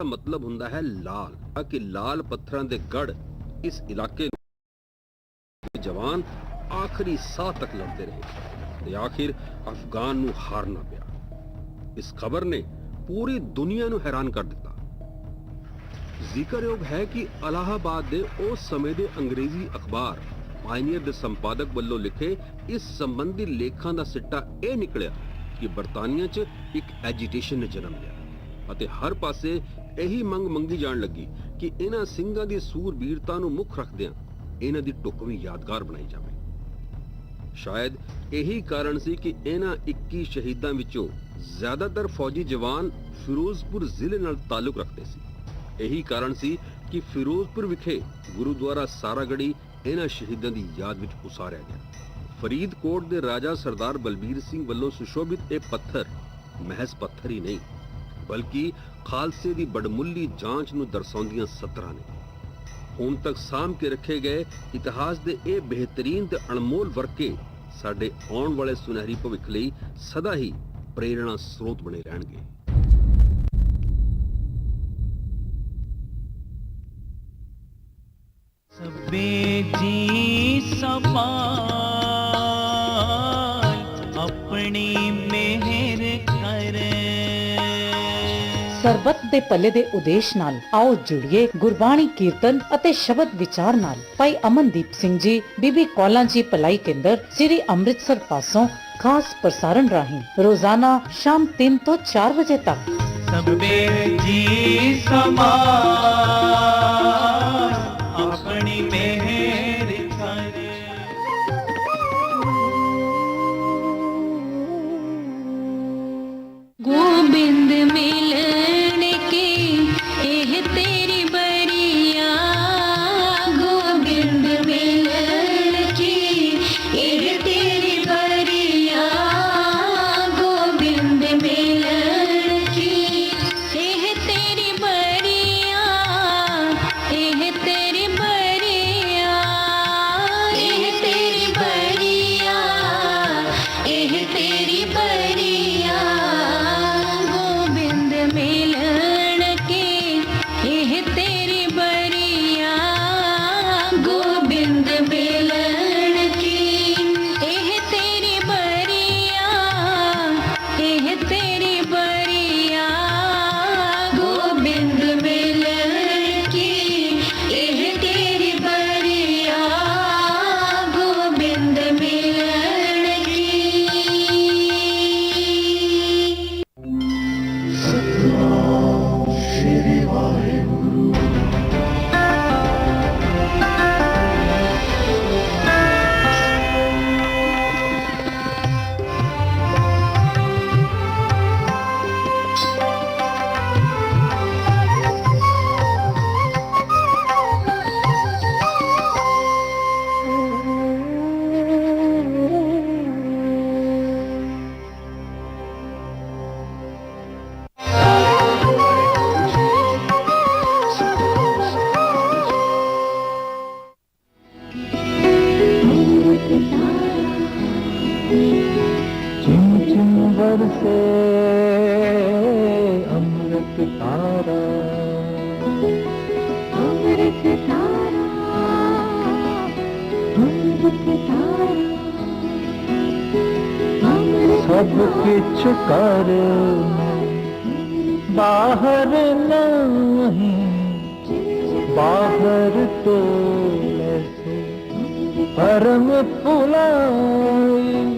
ਦਾ ਮਤਲਬ ਹੁੰਦਾ ਹੈ ਲਾਲ। ਆ ਕਿ ਲਾਲ ਪੱਥਰਾਂ ਦੇ ਗੜ ਇਸ ਇਲਾਕੇ ਦੇ ਜਵਾਨ ਆਖਰੀ ਸਾਹ ਤੱਕ ਲੜਦੇ ਰਹੇ ਤੇ ਆਖਿਰ ਅਫਗਾਨ ਨੂੰ ਹਾਰਨਾ ਪਿਆ। ਇਸ ਖਬਰ ਨੇ ਪੂਰੀ ਦੁਨੀਆ ਨੂੰ ਹੈਰਾਨ ਕਰ ਦਿੱਤਾ। ਜ਼ਿਕਰਯੋਗ ਹੈ ਕਿ ਅਲਾਹਾਬਾਦ ਦੇ ਉਸ ਸਮੇਂ ਦੇ ਅੰਗਰੇਜ਼ੀ ਅਖਬਾਰ ਪਾਇਨੀਅਰ ਦੇ ਸੰਪਾਦਕ ਵੱਲੋਂ ਲਿਖੇ ਇਸ ਸੰਬੰਧੀ ਲੇਖਾਂ ਦਾ ਸਿੱਟਾ ਇਹ ਨਿਕਲਿਆ ਕਿ ਬਰਤਾਨੀਆ 'ਚ ਇੱਕ ਐਜੀਟੇਸ਼ਨ ਨੇ ਜਨਮ ਲਿਆ ਅਤੇ ਹਰ ਪਾਸੇ ਇਹੀ ਮੰਗ ਮੰਗੀ ਜਾਣ ਲੱਗੀ ਕਿ ਇਹਨਾਂ ਸਿੰਘਾਂ ਦੀ ਸੂਰਬੀਰਤਾ ਨੂੰ ਮੁੱਖ ਰੱਖਦਿਆਂ ਇਹਨਾਂ ਦੀ ਢੁਕਵੀਂ ਯਾਦਗਾਰ ਬਣਾਈ ਜਾਵੇ। ਸ਼ਾਇਦ ਇਹੀ ਕਾਰਨ ਸੀ ਕਿ ਇਹਨਾਂ 21 ਸ਼ਹੀਦਾਂ ਵਿੱਚੋਂ ਜ਼ਿਆਦਾਤਰ ਫੌਜੀ ਜਵਾਨ ਫਿਰੋਜ਼ਪੁਰ ਜ਼ਿਲ੍ਹੇ ਨਾਲ ਤਾਲੁਕ ਰੱਖਦੇ ਸੀ। ਇਹੀ ਕਾਰਨ ਸੀ ਕਿ ਫਿਰੋਜ਼ਪੁਰ ਵਿਖੇ ਗੁਰਦੁਆਰਾ ਸਾਰਾਗੜੀ ਇਹਨਾਂ ਸ਼ਹੀਦਾਂ ਦੀ ਯਾਦ ਵਿੱਚ ਉਸਾਰਿਆ ਗਿਆ। ਫਰੀਦਕੋਟ ਦੇ ਰਾਜਾ ਸਰਦਾਰ ਬਲਬੀਰ ਸਿੰਘ ਵੱਲੋਂ ਸੁਸ਼ੋਭਿਤ ਇਹ ਪੱਥਰ ਮਹਿਜ਼ ਪੱਥਰ ਹੀ ਨਹੀਂ ਬਲਕਿ ਖਾਲਸੇ ਦੀ ਬੜਮੁੱਲੀ ਜਾਂਚ ਨੂੰ ਦਰਸਾਉਂਦੀਆਂ ਸਤਰਾਂ ਨੇ। ਹੁਣ ਤੱਕ ਸਾਂਭ ਕੇ ਰੱਖੇ ਗਏ ਇਤਿਹਾਸ ਦੇ ਇਹ ਬਿਹਤਰੀਨ ਤੇ ਅਣਮੋਲ ਵਰਕੇ ਸਾਡੇ ਆਉਣ ਵਾਲੇ ਸੁਨਹਿਰੀ ਭਵਿੱਖ ਲਈ ਸਦਾ ਹੀ ਪ੍ਰੇਰਣਾ ਸਰੋਤ ਬਣੇ ਰਹਿਣਗੇ। ਸਭੇ ਜੀ ਸਮਾਲ ਸਰਬਤ ਦੇ ਭਲੇ ਦੇ ਉਦੇਸ਼ ਨਾਲ ਆਓ ਜੁੜੀਏ ਗੁਰਬਾਣੀ ਕੀਰਤਨ ਅਤੇ ਸ਼ਬਦ ਵਿਚਾਰ ਨਾਲ। ਭਾਈ ਅਮਨਦੀਪ ਸਿੰਘ ਜੀ, ਬੀਬੀ ਕੌਲਾਂ ਜੀ ਭਲਾਈ ਕੇਂਦਰ, ਸ੍ਰੀ ਅੰਮ੍ਰਿਤਸਰ ਪਾਸੋਂ ਖਾਸ ਪ੍ਰਸਾਰਣ ਰਾਹੀਂ ਰੋਜ਼ਾਨਾ ਸ਼ਾਮ 3 ਤੋਂ 4 ਵਜੇ ਤੱਕ। ਸਭੇ ਜੀ ਸਮਾਲ बरसे अमृत तारा। अमृत तारा अमृत तारा। सब किछ कर बाहर नहीं बाहर तो ऐसे परम पुलाई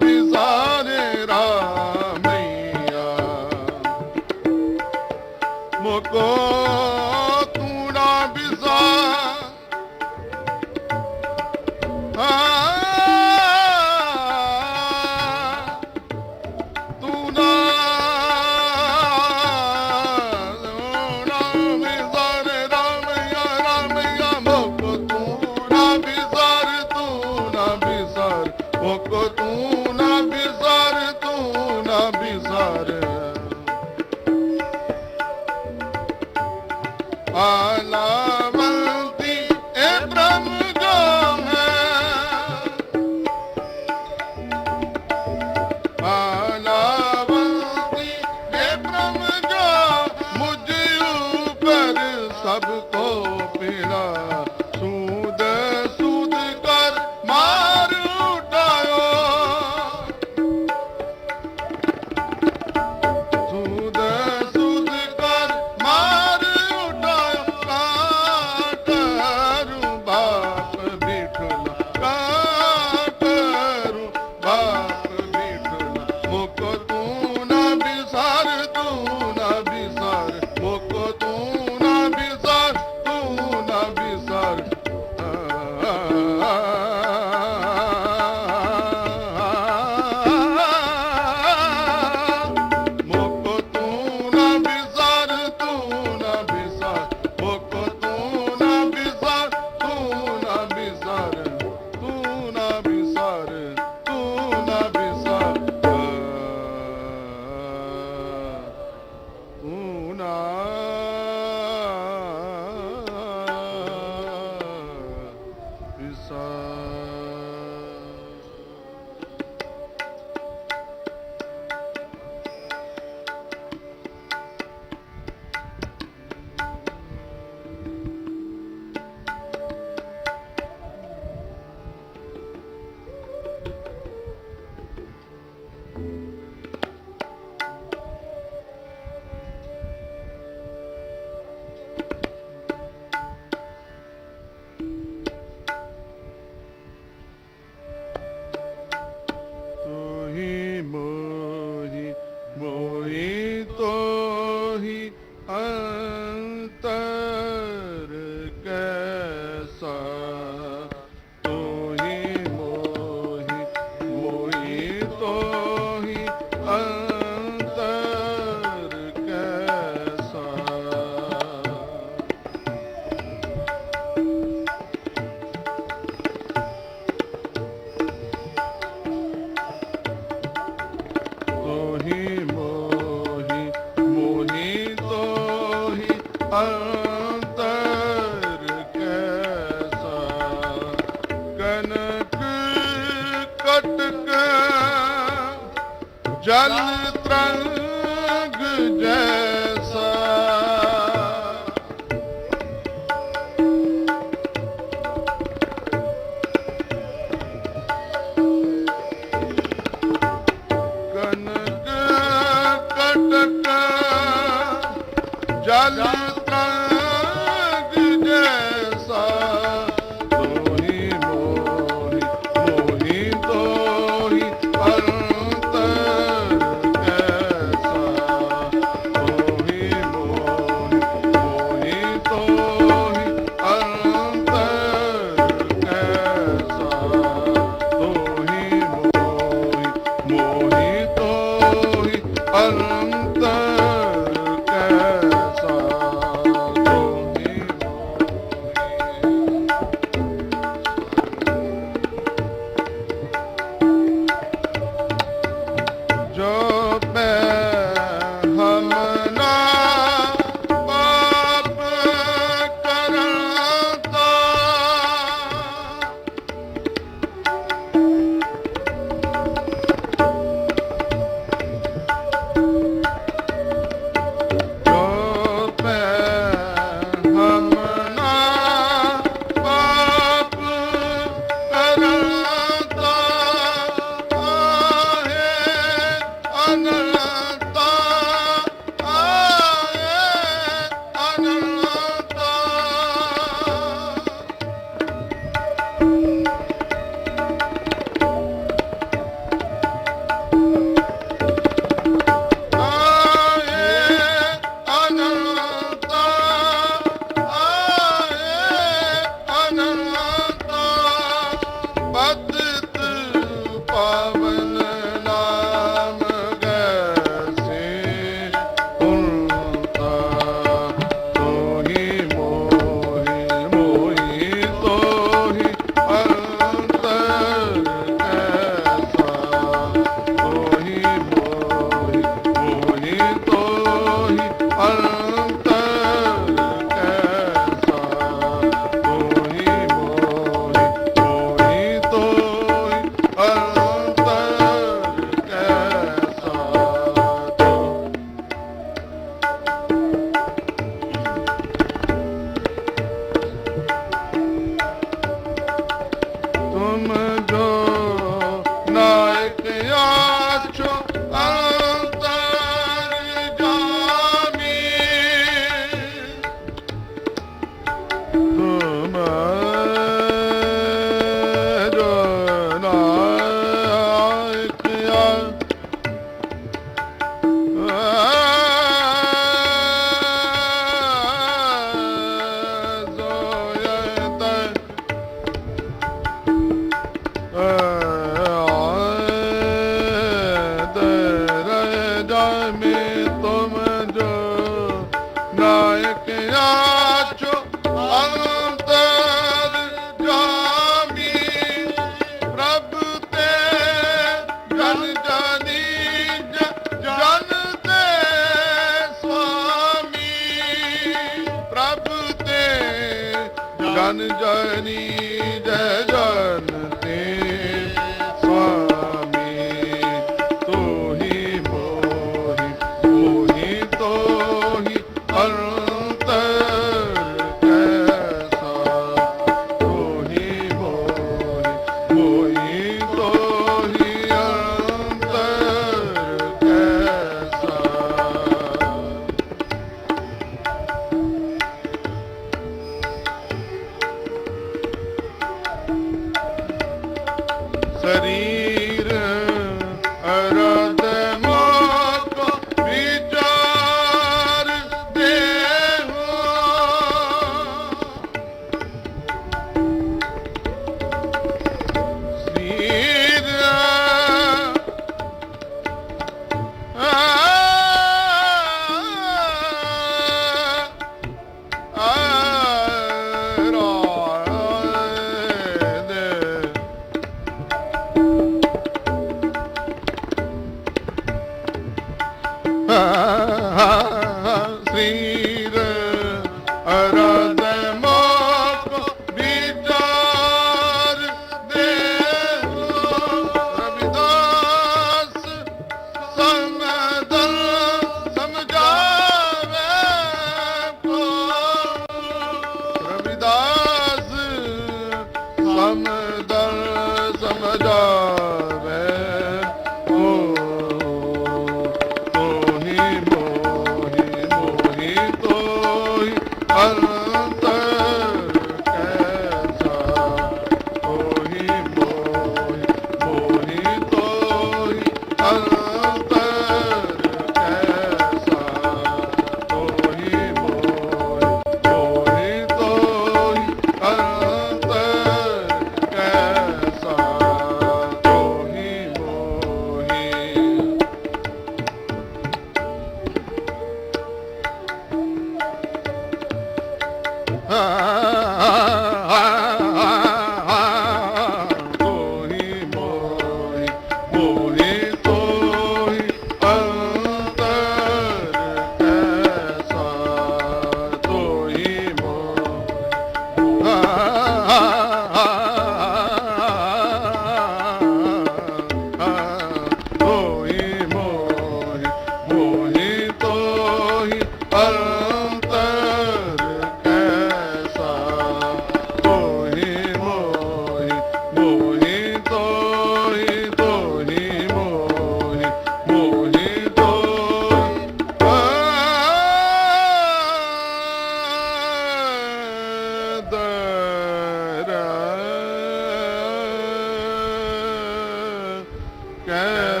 Não.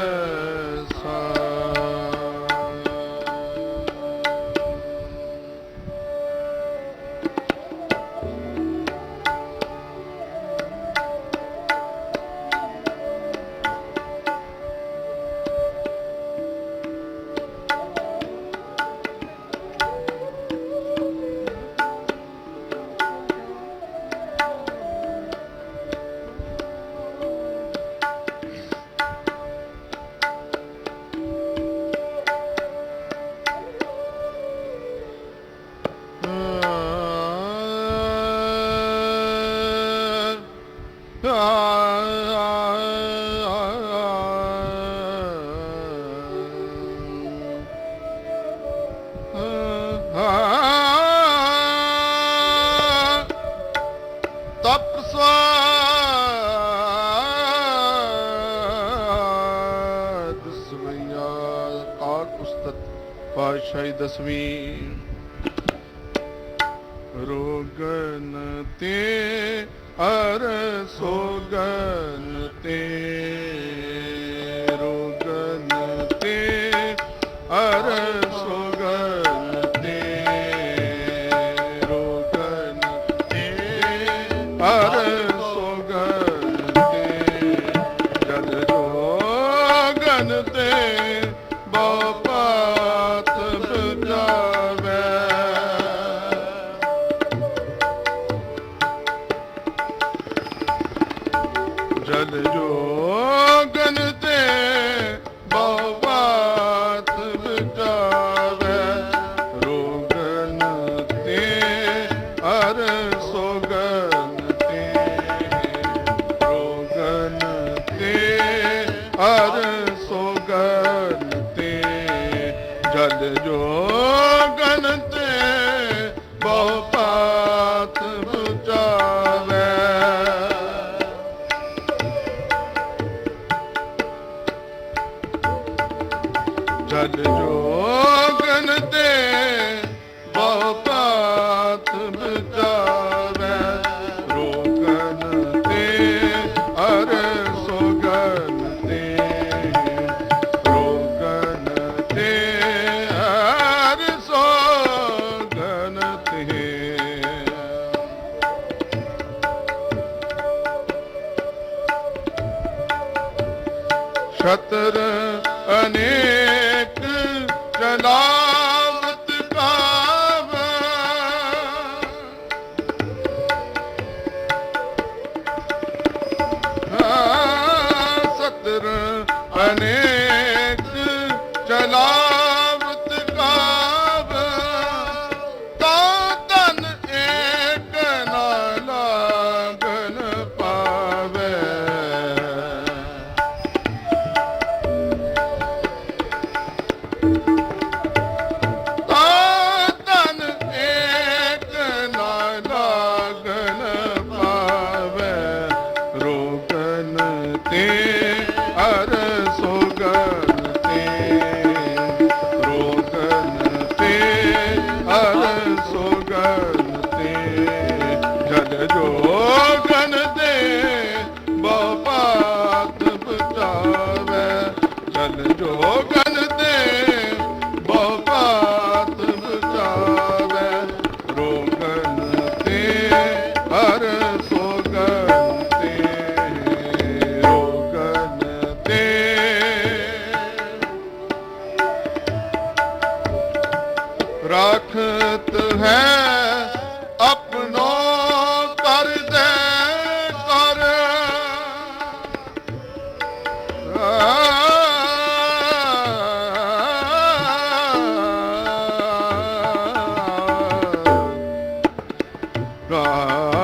I mean. ਜਦ ਜੋਗਨ ਹਾਂ, Oh.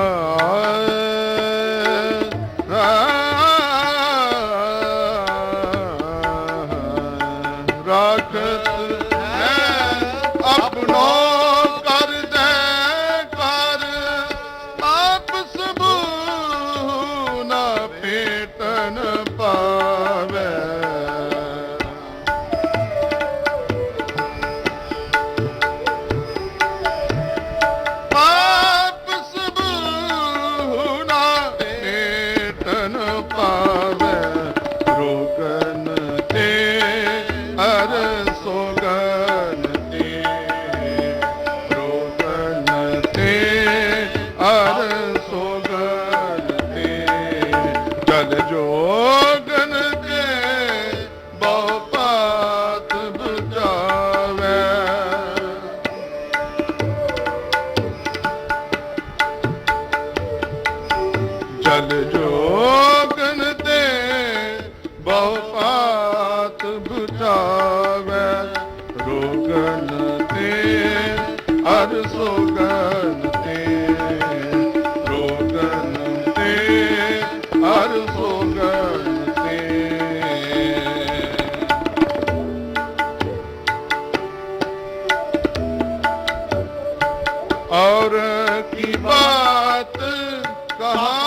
और की बात कहा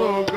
ਹਰ